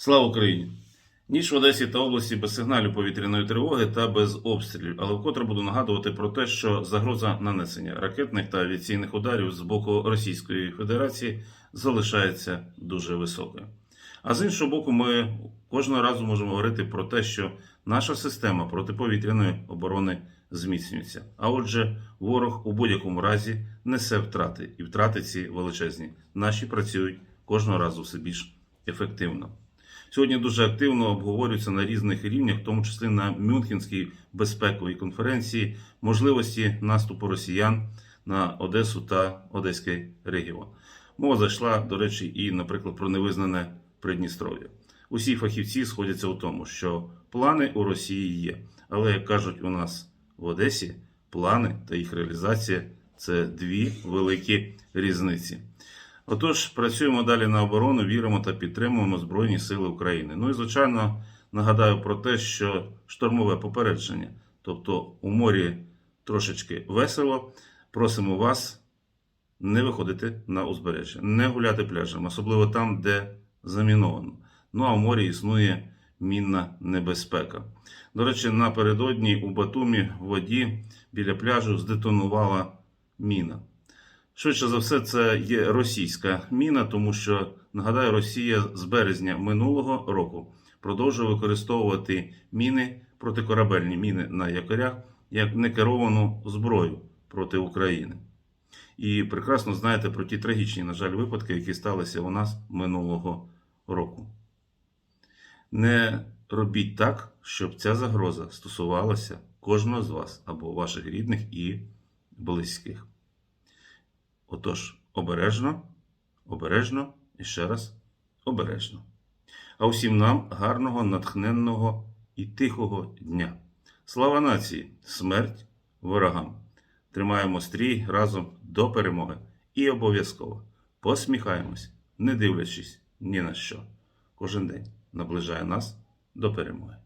Слава Україні! Ніч в Одесі та області без сигналів повітряної тривоги та без обстрілів, але вкотре буду нагадувати про те, що загроза нанесення ракетних та авіаційних ударів з боку Російської Федерації залишається дуже високою. А з іншого боку, ми кожного разу можемо говорити про те, що наша система протиповітряної оборони зміцнюється. А отже, ворог у будь-якому разі несе втрати, і втрати ці величезні. Наші працюють кожного разу все більш ефективно. Сьогодні дуже активно обговорюються на різних рівнях, в тому числі на Мюнхенській безпековій конференції, можливості наступу росіян на Одесу та Одеський регіон. Мова зайшла, до речі, і, наприклад, про невизнане Придністров'я. Усі фахівці сходяться у тому, що плани у Росії є, але як кажуть у нас в Одесі, плани та їх реалізація це дві великі різниці. Отож, працюємо далі на оборону, віримо та підтримуємо Збройні Сили України. Ну і звичайно, нагадаю про те, що штормове попередження, тобто у морі трошечки весело, просимо вас не виходити на узбережжя, не гуляти пляжем, особливо там, де заміновано. Ну а в морі існує мінна небезпека. До речі, напередодні у Батумі в воді біля пляжу здетонувала міна. Швидше за все, це є російська міна, тому що нагадаю, Росія з березня минулого року продовжує використовувати міни протикорабельні міни на якорях як некеровану зброю проти України. І прекрасно знаєте про ті трагічні, на жаль, випадки, які сталися у нас минулого року. Не робіть так, щоб ця загроза стосувалася кожного з вас або ваших рідних і близьких. Отож, обережно, обережно і ще раз обережно. А усім нам гарного, натхненного і тихого дня. Слава нації, смерть ворогам! Тримаємо стрій разом до перемоги і обов'язково посміхаємось, не дивлячись ні на що. Кожен день наближає нас до перемоги.